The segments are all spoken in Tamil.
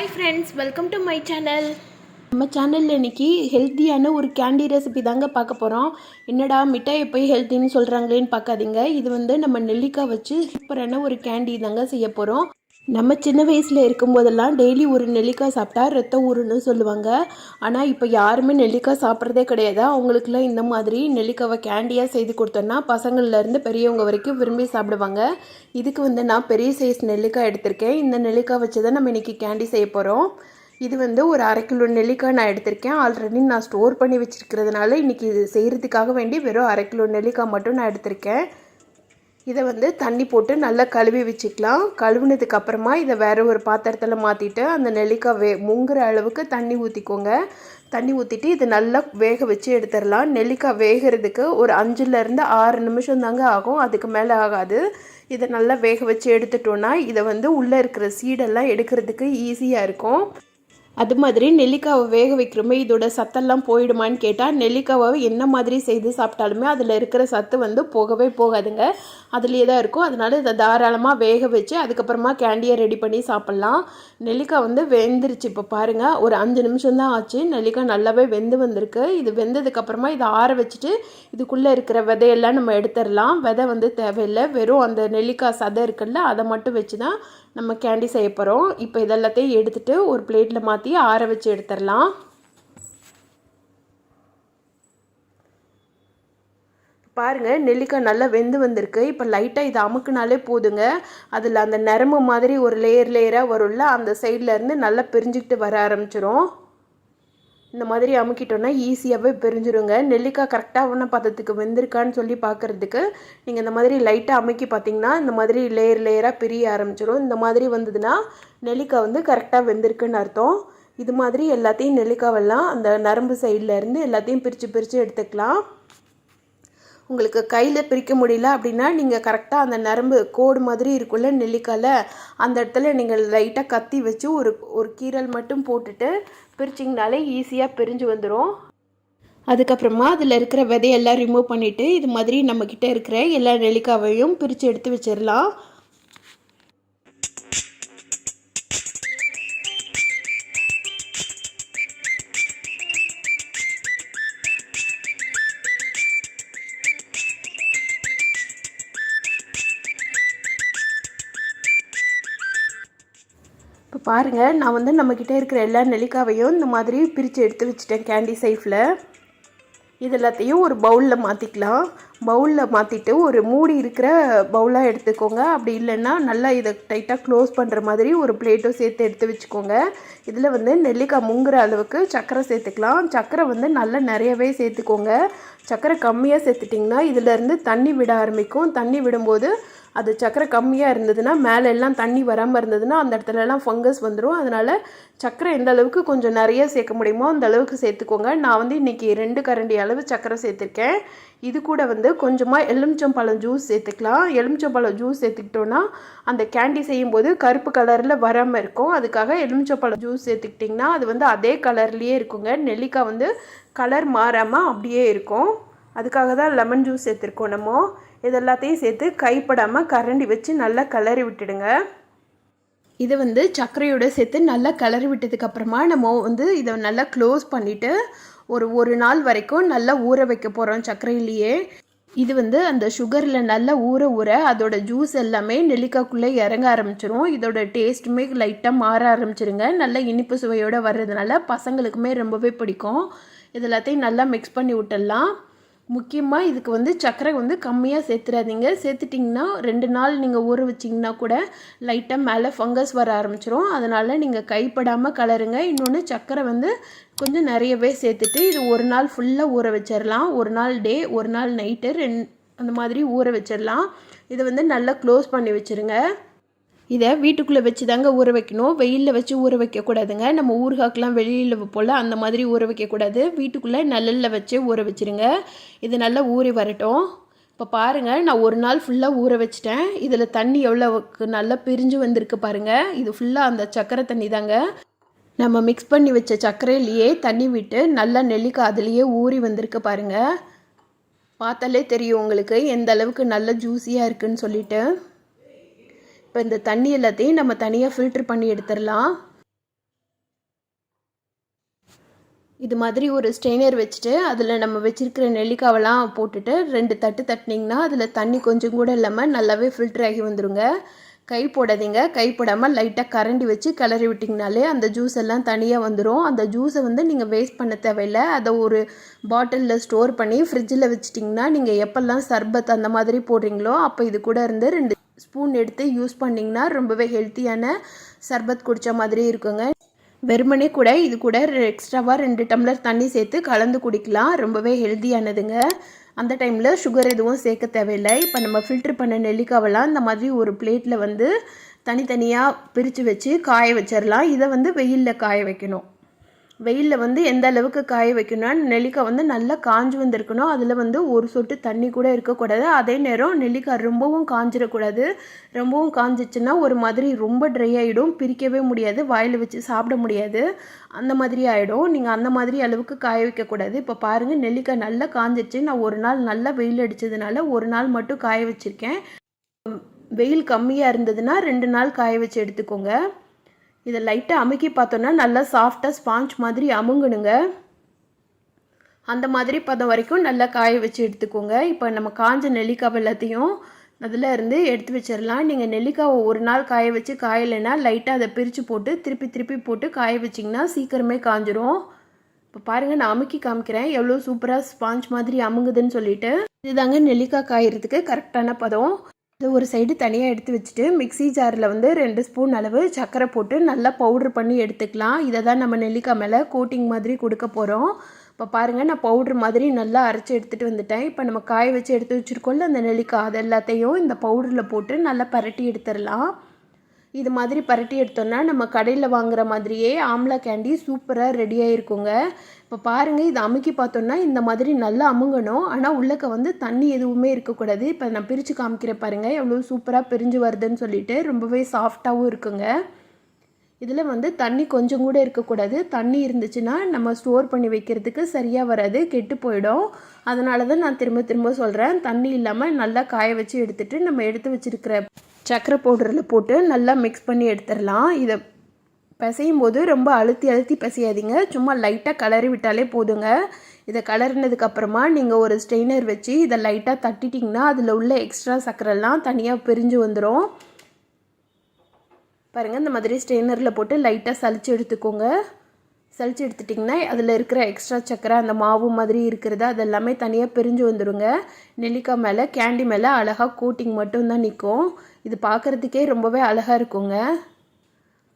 Hi friends welcome to my channel நம்ம சேனலில் இன்னைக்கு ஹெல்த்தியான ஒரு கேண்டி ரெசிபி தாங்க பார்க்க போகிறோம் என்னடா மிட்டாயை போய் ஹெல்த்தின்னு சொல்கிறாங்களேன்னு பார்க்காதீங்க. இது வந்து நம்ம நெல்லிக்காய் வச்சு சூப்பரான ஒரு கேண்டி தாங்க செய்ய போகிறோம் நம்ம சின்ன வயசில் இருக்கும்போதெல்லாம் டெய்லி ஒரு நெல்லிக்காய் சாப்பிட்டா ரத்தம் ஊறுன்னு சொல்லுவாங்க. ஆனால் இப்போ யாருமே நெல்லிக்காய் சாப்பிட்றதே கிடையாது. அவங்களுக்குலாம் இந்த மாதிரி நெல்லிக்காவை கேண்டியாக செய்து கொடுத்தோன்னா பசங்கள்லேருந்து பெரியவங்க வரைக்கும் விரும்பி சாப்பிடுவாங்க. இதுக்கு வந்து நான் பெரிய சைஸ் நெல்லிக்காய் எடுத்திருக்கேன். இந்த நெல்லிக்காய் வச்சு தான் நம்ம இன்றைக்கி கேண்டி செய்ய போகிறோம் இது வந்து ஒரு அரை கிலோ நெல்லிக்காய் நான் எடுத்திருக்கேன். ஆல்ரெடி நான் ஸ்டோர் பண்ணி வச்சுருக்கிறதுனால இன்றைக்கி இது செய்கிறதுக்காக வேண்டி வெறும் அரை கிலோ நெல்லிக்காய் மட்டும் நான் எடுத்திருக்கேன். இதை வந்து தண்ணி போட்டு நல்லா கழுவி வச்சுக்கலாம். கழுவுனதுக்கு அப்புறமா இதை வேறு ஒரு பாத்திரத்தில் மாற்றிட்டு அந்த நெல்லிக்காய் வே முங்குற அளவுக்கு தண்ணி ஊற்றிக்கோங்க தண்ணி ஊற்றிட்டு இது நல்லா வேக வச்சு எடுத்துடலாம். நெல்லிக்காய் வேகிறதுக்கு ஒரு அஞ்சுலேருந்து ஆறு நிமிஷம் தாங்க ஆகும். அதுக்கு மேலே ஆகாது. இதை நல்லா வேக வச்சு எடுத்துட்டோன்னா இதை வந்து உள்ளே இருக்கிற சீடெல்லாம் எடுக்கிறதுக்கு ஈஸியாக இருக்கும். அது மாதிரி நெல்லிக்காவை வேக வைக்கிறோமே இதோட சத்தெல்லாம் போயிடுமான்னு கேட்டால் நெல்லிக்காவை என்ன மாதிரி செய்து சாப்பிட்டாலுமே அதில் இருக்கிற சத்து வந்து போகவே போகாதுங்க. அதுலேயே தான் இருக்கும். அதனால இதை தாராளமாக வேக வச்சு அதுக்கப்புறமா கேண்டியை ரெடி பண்ணி சாப்பிட்லாம். நெல்லிக்காய் வந்து வெந்துருச்சு இப்போ பாருங்கள் ஒரு அஞ்சு நிமிஷம் தான் ஆச்சு. நெல்லிக்காய் நல்லாவே வெந்து வந்திருக்கு. இது வெந்ததுக்கப்புறமா இதை ஆற வச்சுட்டு இதுக்குள்ளே இருக்கிற விதையெல்லாம் நம்ம எடுத்துடலாம். விதை வந்து தேவையில்லை. வெறும் அந்த நெல்லிக்காய் சதை இருக்குல்ல அதை மட்டும் வச்சு தான் நம்ம கேண்டி செய்ய போகிறோம் இப்போ இதெல்லாத்தையும் எடுத்துகிட்டு ஒரு பிளேட்டில் மாற்றி ஆற வச்சு எடுத்துடலாம். பாருங்கள் நெல்லிக்காய் நல்லா வெந்து வந்திருக்கு. இப்போ லைட்டாக இதை அமுக்குனாலே போதுங்க. அதில் அந்த நரம்பு மாதிரி ஒரு லேயர் லேயராக வரும்ல அந்த சைட்லேருந்து நல்லா பிரிஞ்சுக்கிட்டு வர ஆரம்பிச்சிரும். இந்த மாதிரி அமுக்கிட்டோன்னா ஈஸியாகவே பிரிஞ்சிருங்க. நெல்லிக்காய் கரெக்டாக ஒன்றும் பதத்துக்கு வெந்திருக்கான்னு சொல்லி பார்க்குறதுக்கு நீங்கள் இந்த மாதிரி லைட்டாக அமுக்கி பார்த்தீங்கன்னா இந்த மாதிரி லேயர் லேயராக பிரிய ஆரம்பிச்சிடும் இந்த மாதிரி வந்ததுன்னா நெல்லிக்காய் வந்து கரெக்டாக வெந்திருக்குன்னு அர்த்தம். இது மாதிரி எல்லாத்தையும் நெல்லிக்காவெல்லாம் அந்த நரம்பு சைடில் இருந்து எல்லாத்தையும் பிரித்து பிரித்து எடுத்துக்கலாம். உங்களுக்கு கையில் பிரிக்க முடியல அப்படின்னா நீங்கள் கரெக்டாக அந்த நரம்பு கோடு மாதிரி இருக்குல்ல நெல்லிக்காயில் அந்த இடத்துல நீங்கள் லைட்டாக கத்தி வச்சு ஒரு ஒரு கீரல் மட்டும் போட்டுட்டு பிரிச்சிங்கனாலே ஈஸியாக பிரிஞ்சு வந்துடும் அதுக்கப்புறமா அதில் இருக்கிற விதையெல்லாம் ரிமூவ் பண்ணிவிட்டு இது மாதிரி நம்மக்கிட்ட இருக்கிற எல்லா நெல்லிக்காவையும் பிரித்து எடுத்து வச்சிடலாம். இப்போ பாருங்கள் நான் வந்து நம்மக்கிட்ட இருக்கிற எல்லா நெல்லிக்காவையும் இந்த மாதிரி பிரித்து எடுத்து வச்சுட்டேன் கேண்டி சைஃபில் இது எல்லாத்தையும் ஒரு பவுலில் மாற்றிக்கலாம் பவுலில் மாற்றிட்டு ஒரு மூடி இருக்கிற பவுலாக எடுத்துக்கோங்க. அப்படி இல்லைன்னா நல்லா இதை டைட்டாக க்ளோஸ் பண்ணுற மாதிரி ஒரு பிளேட்டும் சேர்த்து எடுத்து வச்சுக்கோங்க. இதில் வந்து நெல்லிக்காய் முங்குற அளவுக்கு சர்க்கரை சேர்த்துக்கலாம். சர்க்கரை வந்து நல்லா நிறையவே சேர்த்துக்கோங்க. சர்க்கரை கம்மியாக சேர்த்துட்டிங்கன்னா இதிலேருந்து தண்ணி விட ஆரம்பிக்கும். தண்ணி விடும்போது அது சக்கரை கம்மியாக இருந்ததுன்னா மேலே எல்லாம் தண்ணி வராமல் இருந்ததுன்னா அந்த இடத்துலலாம் ஃபங்கஸ் வந்துடும் அதனால் சக்கரை எந்த அளவுக்கு கொஞ்சம் நிறைய சேர்க்க முடியுமோ அந்த அளவுக்கு சேர்த்துக்கோங்க. நான் வந்து இன்றைக்கி ரெண்டு கரண்டி அளவு சக்கரை சேர்த்துருக்கேன். இது கூட வந்து கொஞ்சமாக எலுமிச்சம்பழம் ஜூஸ் சேர்த்துக்கலாம். எலுமிச்சம்பழம் ஜூஸ் சேர்த்துக்கிட்டோன்னா அந்த கேண்டி செய்யும்போது கருப்பு கலரில் வராமல் இருக்கும். அதுக்காக எலுமிச்சம்பழம் ஜூஸ் சேர்த்துக்கிட்டிங்கன்னா அது வந்து அதே கலர்லேயே இருக்குங்க. நெல்லிக்காய் வந்து கலர் மாறாமல் அப்படியே இருக்கும். அதுக்காக தான் லெமன் ஜூஸ் சேர்த்துருக்கோம் நம்ம. இது எல்லாத்தையும் சேர்த்து கைப்படாமல் கரண்டி வச்சு நல்லா கிளறி விட்டுடுங்க. இதை வந்து சர்க்கரையோடு சேர்த்து நல்லா கிளறி விட்டதுக்கப்புறமா நம்ம வந்து இதை நல்லா க்ளோஸ் பண்ணிவிட்டு ஒரு ஒரு நாள் வரைக்கும் நல்லா ஊற வைக்க போகிறோம் சர்க்கரையிலேயே. இது வந்து அந்த சுகரில் நல்லா ஊற ஊற அதோட ஜூஸ் எல்லாமே நெல்லிக்காய்க்குள்ளே இறங்க ஆரம்பிச்சிரும். இதோட டேஸ்ட்டுமே லைட்டாக மாற ஆரம்பிச்சிருங்க. நல்ல இனிப்பு சுவையோடு வர்றதுனால பசங்களுக்குமே ரொம்பவே பிடிக்கும். இது எல்லாத்தையும் நல்லா மிக்ஸ் பண்ணி விட்டுடலாம். முக்கியமாக இதுக்கு வந்து சர்க்கரை வந்து கம்மியாக சேர்த்துறாதீங்க. சேர்த்துட்டிங்கன்னா ரெண்டு நாள் நீங்கள் ஊற வச்சிங்கன்னா கூட லைட்டாக மேலே ஃபங்கஸ் வர ஆரம்பிச்சிரும். அதனால் நீங்கள் கைப்படாமல் கலருங்க. இன்னொன்று சர்க்கரை வந்து கொஞ்சம் நிறையவே சேர்த்துட்டு இது ஒரு நாள் ஃபுல்லாக ஊற வச்சிடலாம் ஒரு நாள் டே ஒரு நாள் நைட்டு ரெண் அந்த மாதிரி ஊற வச்சிடலாம் இதை வந்து நல்லா க்ளோஸ் பண்ணி வச்சுருங்க. இதை வீட்டுக்குள்ளே வச்சு தாங்க ஊற வைக்கணும். வெயிலில் வச்சு ஊற வைக்கக்கூடாதுங்க. நம்ம ஊறுகாக்கெலாம் வெளியில் போல் அந்த மாதிரி ஊற வைக்கக்கூடாது. வீட்டுக்குள்ளே நல்லலில் வச்சு ஊற வச்சுருங்க. இது நல்லா ஊறி வரட்டும். இப்போ பாருங்கள் நான் ஒரு நாள் ஃபுல்லாக ஊற வச்சிட்டேன். இதில் தண்ணி எவ்வளோவுக்கு நல்லா பிரிஞ்சு வந்திருக்கு பாருங்கள் இது ஃபுல்லாக அந்த சக்கரை தண்ணி தாங்க. நம்ம மிக்ஸ் பண்ணி வச்ச சர்க்கரையிலேயே தண்ணி விட்டு நல்லா நெல்லிக்காய் அதுலேயே ஊறி வந்திருக்கு பாருங்கள் பார்த்தாலே தெரியும் உங்களுக்கு எந்த அளவுக்கு நல்ல ஜூஸியாக இருக்குன்னு சொல்லிட்டு. இப்போ இந்த தண்ணி எல்லாத்தையும் நம்ம தனியாக ஃபில்ட்ரு பண்ணி எடுத்துடலாம். இது மாதிரி ஒரு ஸ்ட்ரெயினர் வச்சுட்டு அதில் நம்ம வச்சுருக்கிற நெல்லிக்காவெல்லாம் போட்டுட்டு ரெண்டு தட்டு தட்டினீங்கன்னா அதில் தண்ணி கொஞ்சம் கூட இல்லாமல் நல்லாவே ஃபில்டர் ஆகி வந்துடுங்க கை போடாதீங்க. கை போடாமல் லைட்டாக கரண்டி வச்சு கிளறி விட்டிங்கனாலே அந்த ஜூஸ் எல்லாம் தனியாக வந்துடும் அந்த ஜூஸை வந்து நீங்கள் வேஸ்ட் பண்ண தேவையில்லை. அதை ஒரு பாட்டிலில் ஸ்டோர் பண்ணி ஃப்ரிட்ஜில் வச்சிட்டிங்கன்னா நீங்கள் எப்போல்லாம் சர்பத் அந்த மாதிரி போடுறீங்களோ அப்போ இது கூட இருந்து ரெண்டு ஸ்பூன் எடுத்து யூஸ் பண்ணிங்கன்னா ரொம்பவே ஹெல்த்தியான சர்பத் குடித்த மாதிரி இருக்குங்க. வெறுமனே கூட இது கூட எக்ஸ்ட்ராவாக ரெண்டு டம்ளர் தண்ணி சேர்த்து கலந்து குடிக்கலாம். ரொம்பவே ஹெல்த்தியானதுங்க. அந்த டைமில் சுகர் எதுவும் சேர்க்க தேவையில்லை. இப்போ நம்ம ஃபில்ட்ரு பண்ண நெல்லிக்காவெல்லாம் இந்த மாதிரி ஒரு பிளேட்டில் வந்து தனித்தனியாக பிரித்து வச்சு காய வச்சிடலாம் இதை வந்து வெயிலில் காய வைக்கணும். வெயிலில் வந்து எந்த அளவுக்கு காய வைக்கணும்னா நெல்லிக்காய் வந்து நல்லா காஞ்சு வந்திருக்கணும். அதில் வந்து ஒரு சொட்டு தண்ணி கூட இருக்கக்கூடாது. அதே நேரம் நெல்லிக்காய் ரொம்பவும் காஞ்சிடக்கூடாது ரொம்பவும் காஞ்சிச்சுன்னா ஒரு மாதிரி ரொம்ப ட்ரை ஆகிடும் பிரிக்கவே முடியாது. வாயில் வச்சு சாப்பிட முடியாது. அந்த மாதிரி ஆகிடும் நீங்கள் அந்த மாதிரி அளவுக்கு காய வைக்கக்கூடாது. இப்போ பாருங்கள் நெல்லிக்காய் நல்லா காஞ்சிச்சு. நான் ஒரு நாள் நல்லா வெயில் அடித்ததுனால ஒரு நாள் மட்டும் காய வச்சுருக்கேன். வெயில் கம்மியாக இருந்ததுன்னா ரெண்டு நாள் காய வச்சு எடுத்துக்கோங்க. இதை லைட்டாக அமுக்கி பார்த்தோன்னா நல்லா சாஃப்டாக ஸ்பாஞ்ச் மாதிரி அமுங்கணுங்க. அந்த மாதிரி பதம் வரைக்கும் நல்லா காய வச்சு எடுத்துக்கோங்க. இப்போ நம்ம காஞ்ச நெல்லிக்காய் எல்லாத்தையும் அதில் இருந்து எடுத்து வச்சிடலாம். நீங்கள் நெல்லிக்காவை ஒரு நாள் காய வச்சு காயலைன்னா லைட்டாக அதை பிரித்து போட்டு திருப்பி திருப்பி போட்டு காய வச்சிங்கன்னா சீக்கிரமே காஞ்சிரும். இப்போ பாருங்கள் நான் அமுக்கி காமிக்கிறேன். எவ்வளோ சூப்பராக ஸ்பாஞ்ச் மாதிரி அமுங்குதுன்னு சொல்லிட்டு. இதுதாங்க நெல்லிக்காய் காயறதுக்கு கரெக்டான பதம். இது ஒரு சைடு தனியாக எடுத்து வச்சுட்டு மிக்ஸி ஜாரில் வந்து ரெண்டு ஸ்பூன் அளவு சர்க்கரை போட்டு நல்லா பவுட்ரு பண்ணி எடுத்துக்கலாம். இதை தான் நம்ம நெல்லிக்காய் மேலே கோட்டிங் மாதிரி கொடுக்க போகிறோம் இப்போ பாருங்கள் நான் பவுட்ரு மாதிரி நல்லா அரைச்சி எடுத்துகிட்டு வந்துட்டேன். இப்போ நம்ம காய வச்சு எடுத்து வச்சுருக்கோம்ல அந்த நெல்லிக்காய் அது எல்லாத்தையும் இந்த பவுடரில் போட்டு நல்லா பரட்டி எடுத்துடலாம். இது மாதிரி பரட்டி எடுத்தோன்னா நம்ம கடையில் வாங்குற மாதிரியே ஆம்லா கேண்டி சூப்பராக ரெடியாக இருக்குங்க இப்போ பாருங்கள் இது அமுக்கி பார்த்தோன்னா இந்த மாதிரி நல்லா அமுங்கணும். ஆனால் உள்ளக்க வந்து தண்ணி எதுவுமே இருக்கக்கூடாது. இப்போ நான் பிரித்து காமிக்கிறேன் பாருங்கள் எவ்வளோ சூப்பராக பிரிஞ்சு வருதுன்னு சொல்லிட்டு ரொம்பவே சாஃப்டாகவும் இருக்குங்க. இதில் வந்து தண்ணி கொஞ்சம் கூட இருக்கக்கூடாது. தண்ணி இருந்துச்சுன்னா நம்ம ஸ்டோர் பண்ணி வைக்கிறதுக்கு சரியாக வராது கெட்டு போயிடும். அதனால தான் நான் திரும்ப திரும்ப சொல்கிறேன் தண்ணி இல்லாமல் நல்லா காய வச்சு எடுத்துகிட்டு நம்ம எடுத்து வச்சுருக்கிற சர்க்கரை பவுடரில் போட்டு நல்லா மிக்ஸ் பண்ணி எடுத்துடலாம். இதை பிசையும் போது ரொம்ப அழுத்தி அழுத்தி பிசையாதீங்க. சும்மா லைட்டாக கலரி விட்டாலே போதுங்க. இதை கலரினதுக்கப்புறமா நீங்கள் ஒரு ஸ்டெய்னர் வச்சு இதை லைட்டாக தட்டிட்டிங்கன்னா அதில் உள்ள எக்ஸ்ட்ரா சர்க்கரைலாம் தனியாக பிரிஞ்சு வந்துடும் பாருங்கள் இந்த மாதிரி ஸ்ட்ரெயினரில் போட்டு லைட்டாக சளிச்சு எடுத்துக்கோங்க. சளிச்சு எடுத்துட்டிங்கன்னா அதில் இருக்கிற எக்ஸ்ட்ரா சக்கரை அந்த மாவு மாதிரி இருக்கிறது அது எல்லாமே தனியாக பிரிஞ்சு வந்துடுங்க நெல்லிக்காய் மேலே கேண்டி மேலே அழகாக கோட்டிங் மட்டும்தான் நிற்கும் இது பார்க்குறதுக்கே ரொம்பவே அழகாக இருக்குங்க.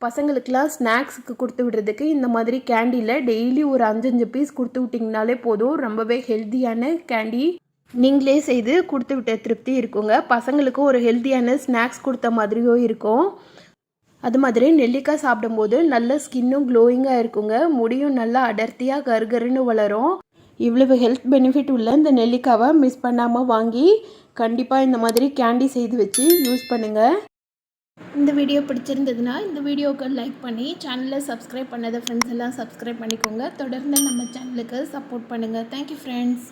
பசங்களுக்கெலாம் ஸ்நாக்ஸுக்கு கொடுத்து விடுறதுக்கு இந்த மாதிரி கேண்டியில் டெய்லி ஒரு அஞ்சஞ்சு பீஸ் கொடுத்து விட்டிங்கனாலே போதும். ரொம்பவே ஹெல்த்தியான கேண்டி நீங்களே செய்து கொடுத்து விட்ட திருப்தி இருக்குங்க. பசங்களுக்கும் ஒரு ஹெல்த்தியான ஸ்நாக்ஸ் கொடுத்த மாதிரியும் இருக்கும். அது மாதிரி நெல்லிக்காய் சாப்பிடும்போது நல்ல ஸ்கின்னும் க்ளோயிங்காக இருக்குங்க. முடியும் நல்லா அடர்த்தியாக கருகருன்னு வளரும். இவ்வளவு ஹெல்த் பெனிஃபிட் உள்ள இந்த நெல்லிக்காவை மிஸ் பண்ணாமல் வாங்கி கண்டிப்பாக இந்த மாதிரி கேண்டி செய்து வச்சு யூஸ் பண்ணுங்கள் இந்த வீடியோ பிடிச்சிருந்ததுன்னா இந்த வீடியோவுக்கு லைக் பண்ணி சேனலை சப்ஸ்கிரைப் பண்ணாத ஃப்ரெண்ட்ஸ் எல்லாம் சப்ஸ்கிரைப் பண்ணிக்கோங்க. தொடர்ந்து நம்ம சேனலுக்கு சப்போர்ட் பண்ணுங்கள் தேங்க்யூ ஃப்ரெண்ட்ஸ்